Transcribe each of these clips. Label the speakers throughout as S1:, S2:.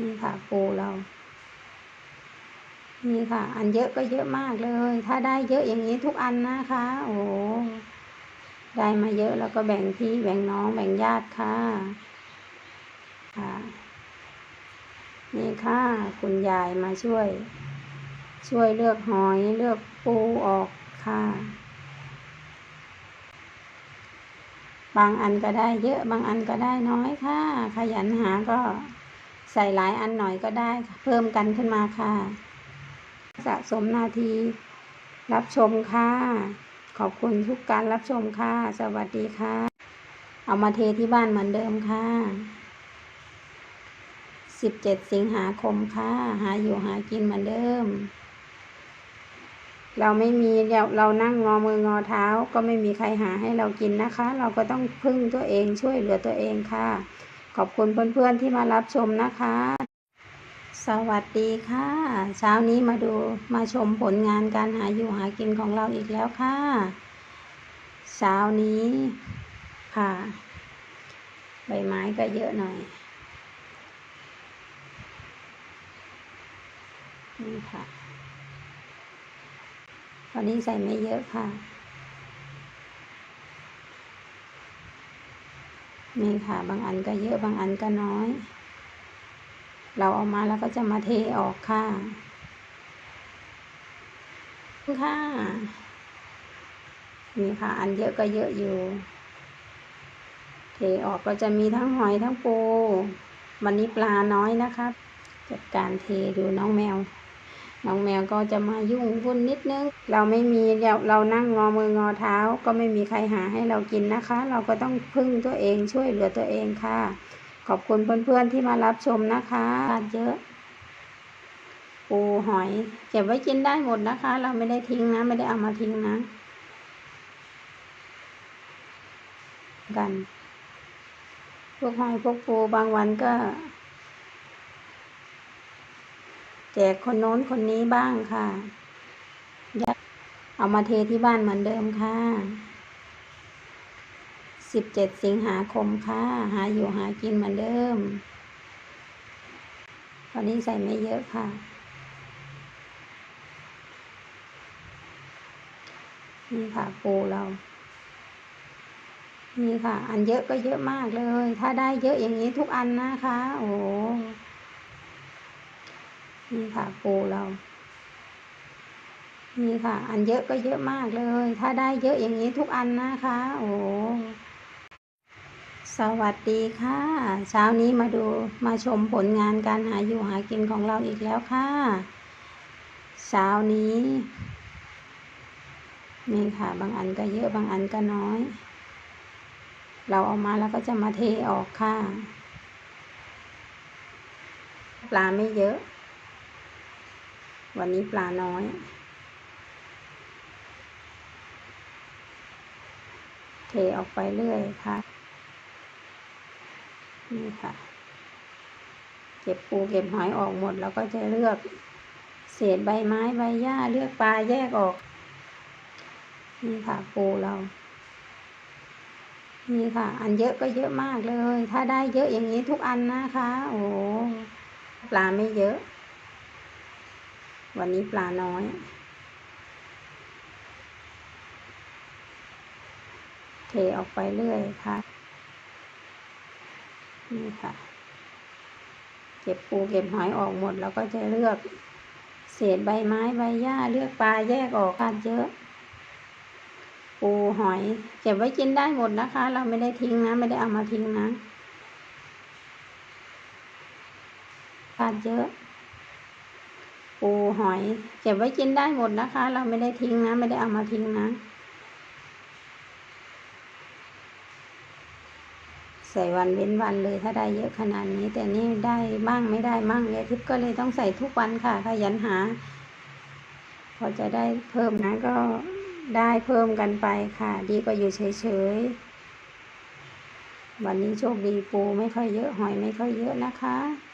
S1: นี่ค่ะปูเรา นี่ค่ะ อันเยอะก็เยอะมากเลย ถ้าได้เยอะอย่างนี้ทุกอันนะคะ โอ้ได้มาเยอะแล้วก็แบ่งพี่แบ่งน้องแบ่งญาติค่ะ ค่ะ นี่ค่ะ คุณยายมาช่วย ช่วยเลือกหอยเลือกปูออกค่ะบางอันก็ได้เยอะบางอันก็ได้น้อยค่ะ ขยันหาก็ ใส่หลายอันหน่อยก็ได้เพิ่มกันขึ้นมาค่ะ สะสมนาที รับชมค่ะ ขอบคุณทุกการรับชมค่ะ สวัสดีค่ะ เอามาเทที่บ้านเหมือนเดิมค่ะสิบเจ็ดสิงหาคมค่ะ หาอยู่หากินเหมือนเดิม เราไม่มีเราเรานั่งงอมืองอเท้า ก็ไม่มีใครหาให้เรากินนะคะ เราก็ต้องพึ่งตัวเองช่วยเหลือตัวเองค่ะ ขอบคุณเพื่อนๆที่มารับชมนะคะ สวัสดีค่ะ เช้านี้มาดูมาชมผลงานการหาอยู่หากินของเราอีกแล้วค่ะ เช้านี้ค่ะ ใบไม้ก็เยอะหน่อยนี่ค่ะวันนี้ใส่ไม่เยอะค่ะ นี่ค่ะ บางอันก็เยอะบางอันก็น้อย เราเอามาแล้วก็จะมาเทออกค่ะค่ะ นี่ค่ะ อันเยอะก็เยอะอยู่ เทออกก็จะมีทั้งหอยทั้งปู วันนี้ปลาน้อยนะคะ จัดการเทดูน้องแมว น้องแมวก็จะมายุ่งวุ่นนิดนึง เราไม่มีเราเรานั่งงอมืองอเท้า ก็ไม่มีใครหาให้เรากินนะคะ เราก็ต้องพึ่งตัวเองช่วยเหลือตัวเองค่ะ ขอบคุณเพื่อนๆที่มารับชมนะคะเยอะปูหอยเก็บไว้กินได้หมดนะคะ เราไม่ได้ทิ้งนะ ไม่ได้เอามาทิ้งนะ กัน พวกหอยพวกปูบางวันก็ แจกคนโน้นคนนี้บ้างค่ะยัดเอามาเทที่บ้านเหมือนเดิมค่ะ สิบเจ็ดสิงหาคมค่ะ หาอยู่หากินเหมือนเดิมวันนี้ใส่ไม่เยอะค่ะ นี่ค่ะปูเรานี่ค่ะ อันเยอะก็เยอะมากเลย ถ้าได้เยอะอย่างนี้ทุกอันนะคะ โอ้ นี่ค่ะปูเรานี่ค่ะ อันเยอะก็เยอะมากเลย ถ้าได้เยอะอย่างนี้ทุกอันนะคะ โอ้สวัสดีค่ะ เช้านี้มาดูมาชมผลงานการหาอยู่หากินของเราอีกแล้วค่ะ เช้านี้ นี่ค่ะ บางอันก็เยอะบางอันก็น้อย เราเอามาแล้วก็จะมาเทออกค่ะ ปลาไม่เยอะ วันนี้ปลาน้อย เทออกไปเรื่อยค่ะ นี่ค่ะ เก็บปูเก็บหอยออกหมด แล้วก็จะเลือกเศษใบไม้ใบหญ้าเลือกปลาแยกออก นี่ค่ะปูเรานี่ค่ะ อันเยอะก็เยอะมากเลย ถ้าได้เยอะอย่างนี้ทุกอันนะคะ โอ้ปลาไม่เยอะ วันนี้ปลาน้อย เทออกไปเรื่อยค่ะ นี่ค่ะ เก็บปูเก็บหอยออกหมด แล้วก็จะเลือกเศษใบไม้ใบหญ้าเลือกปลาแยกออกกันเยอะปูหอยเก็บไว้กินได้หมดนะคะ เราไม่ได้ทิ้งนะ ไม่ได้เอามาทิ้งนะทานเยอะ ปูหอย เก็บไว้กินได้หมดนะคะ เราไม่ได้ทิ้งนะ ไม่ได้เอามาทิ้งนะ ใส่วันเว้นวันเลยถ้าได้เยอะขนาดนี้ แต่นี่ได้บ้างไม่ได้มั่งยายทิพก็เลยต้องใส่ทุกวันค่ะขยันหา พอจะได้เพิ่มนะก็ได้เพิ่มกันไปค่ะ ดีกว่าอยู่เฉยๆวันนี้โชคดีปูไม่ค่อยเยอะหอยไม่ค่อยเยอะนะคะ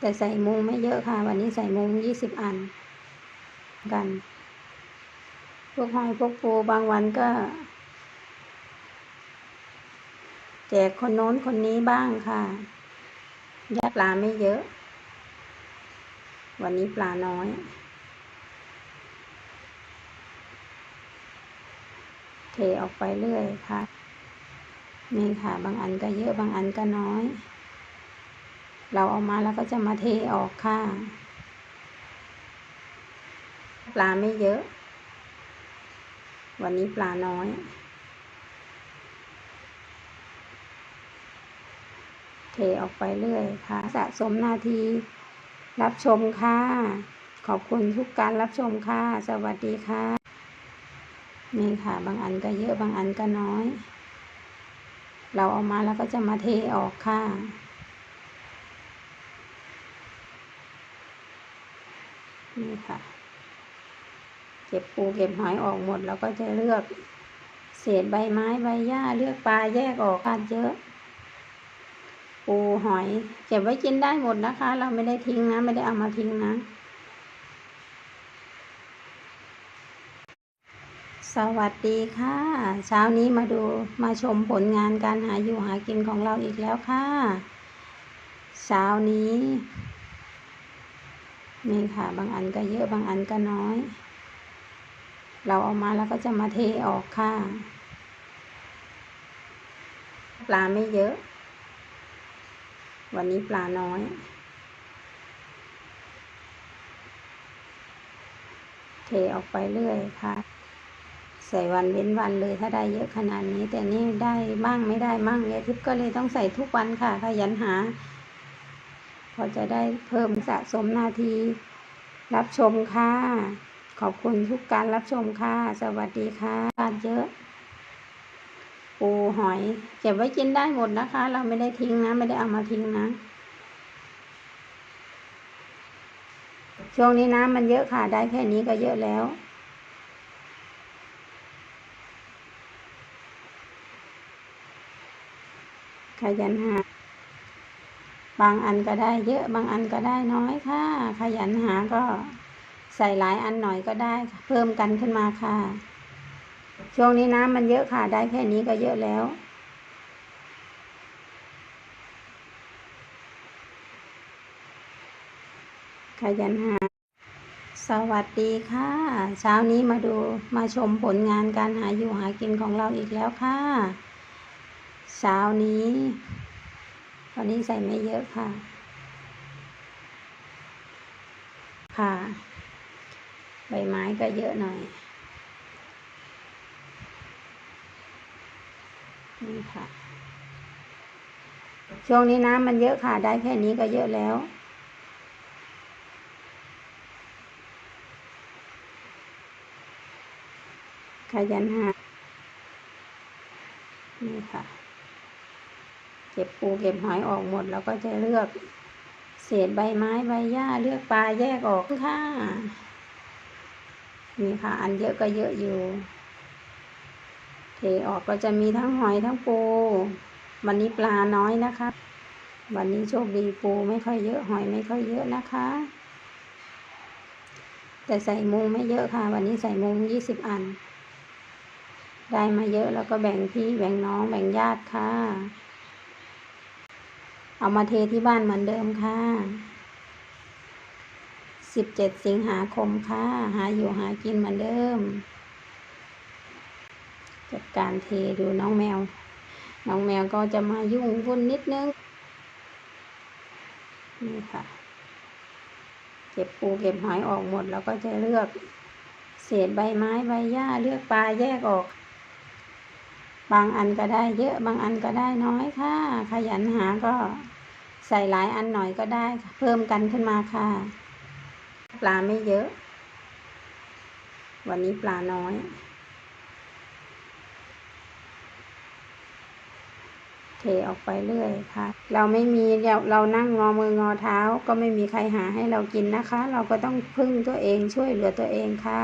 S1: แต่ใส่มุงไม่เยอะค่ะ วันนี้ใส่มุงยี่สิบอัน กัน พวกหอยพวกปูบางวันก็ แจกคนโน้นคนนี้บ้างค่ะยาปลาไม่เยอะ วันนี้ปลาน้อยเทออกไปเรื่อยค่ะ นี่ค่ะ บางอันก็เยอะ บางอันก็น้อย เราเอามาแล้วก็จะมาเทออกค่ะ ปลาไม่เยอะ วันนี้ปลาน้อยเทออกไปเรื่อยค่ะ สะสมนาที รับชมค่ะ ขอบคุณทุกการรับชมค่ะ สวัสดีค่ะ นี่ค่ะ บางอันก็เยอะบางอันก็น้อย เราเอามาแล้วก็จะมาเทออกค่ะ นี่ค่ะ เก็บปูเก็บหอยออกหมดแล้วก็จะเลือก เศษใบไม้ใบหญ้าเลือกปลาแยกออกกันเยอะ ปูหอย เก็บไว้กินได้หมดนะคะ เราไม่ได้ทิ้งนะ ไม่ได้เอามาทิ้งนะสวัสดีค่ะ เช้านี้มาดูมาชมผลงานการหาอยู่หากินของเราอีกแล้วค่ะ เช้านี้ นี่ค่ะ บางอันก็เยอะบางอันก็น้อย เราเอามาแล้วก็จะมาเทออกค่ะ ปลาไม่เยอะ วันนี้ปลาน้อยเทออกไปเรื่อยค่ะ ใส่วันเว้นวันเลยถ้าได้เยอะขนาดนี้ แต่นี่ได้บ้างไม่ได้มั่งเนี่ยทิพก็เลยต้องใส่ทุกวันค่ะขยันหา พอจะได้เพิ่มสะสมนาที รับชมค่ะ ขอบคุณทุกการรับชมค่ะ สวัสดีค่ะการเยอะปูหอย เก็บไว้กินได้หมดนะคะ เราไม่ได้ทิ้งนะ ไม่ได้เอามาทิ้งนะ ช่วงนี้น้ำมันเยอะค่ะ ได้แค่นี้ก็เยอะแล้วขยันหา บางอันก็ได้เยอะบางอันก็ได้น้อยค่ะ ขยันหาก็ใส่หลายอันหน่อยก็ได้เพิ่มกันขึ้นมาค่ะ ช่วงนี้น้ำมันเยอะค่ะ ได้แค่นี้ก็เยอะแล้ว ขยันหา สวัสดีค่ะ เช้านี้มาดูมาชมผลงานการหาอยู่หากินของเราอีกแล้วค่ะ เช้านี้ วันนี้ใส่ไม่เยอะค่ะ ค่ะ ใบไม้ก็เยอะหน่อย นี่ค่ะ ช่วงนี้น้ำมันเยอะค่ะ ได้แค่นี้ก็เยอะแล้วขยันหานี่ค่ะ เก็บปูเก็บหอยออกหมด แล้วก็จะเลือกเศษใบไม้ใบหญ้าเลือกปลาแยกออกค่ะนี่ค่ะ อันเยอะก็เยอะอยู่เทออกก็จะมีทั้งหอยทั้งปู วันนี้ปลาน้อยนะคะ วันนี้โชคดีปูไม่ค่อยเยอะหอยไม่ค่อยเยอะนะคะ แต่ใส่มุงไม่เยอะค่ะ วันนี้ใส่มุงยี่สิบอัน ได้มาเยอะแล้วก็แบ่งพี่แบ่งน้องแบ่งญาติค่ะ เอามาเทที่บ้านเหมือนเดิมค่ะสิบเจ็ดสิงหาคมค่ะ หาอยู่หากินเหมือนเดิม จัดการเทดูน้องแมว น้องแมวก็จะมายุ่งวุ่นนิดนึง นี่ค่ะ เก็บปูเก็บหอยออกหมดแล้วก็จะเลือก เศษใบไม้ใบหญ้าเลือกปลาแยกออก บางอันก็ได้เยอะบางอันก็ได้น้อยค่ะ ขยันหาก็ใส่หลายอันหน่อยก็ได้ เพิ่มกันขึ้นมาค่ะ ปลาไม่เยอะ วันนี้ปลาน้อย เทออกไปเรื่อยค่ะ เราไม่มีเราเรานั่งงอมืองอเท้า ก็ไม่มีใครหาให้เรากินนะคะ เราก็ต้องพึ่งตัวเองช่วยเหลือตัวเองค่ะ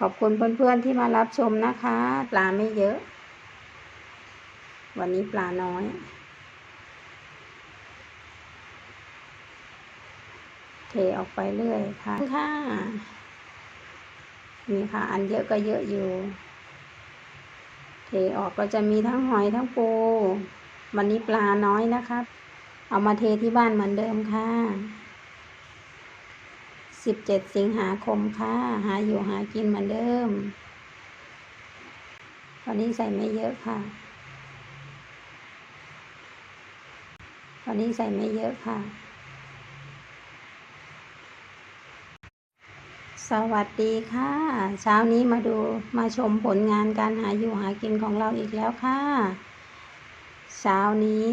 S1: ขอบคุณเพื่อนๆที่มารับชมนะคะ ปลาไม่เยอะ วันนี้ปลาน้อย เทออกไปเรื่อยค่ะค่ะนี่ค่ะ อันเยอะก็เยอะอยู่ เทออกก็จะมีทั้งหอยทั้งปู วันนี้ปลาน้อยนะคะเอาเอามาเทที่บ้านเหมือนเดิมค่ะสิบเจ็ดสิงหาคมค่ะ หาอยู่หากินเหมือนเดิม วันนี้ใส่ไม่เยอะค่ะ วันนี้ใส่ไม่เยอะค่ะ สวัสดีค่ะ เช้านี้มาดูมาชมผลงานการหาอยู่หากินของเราอีกแล้วค่ะ เช้านี้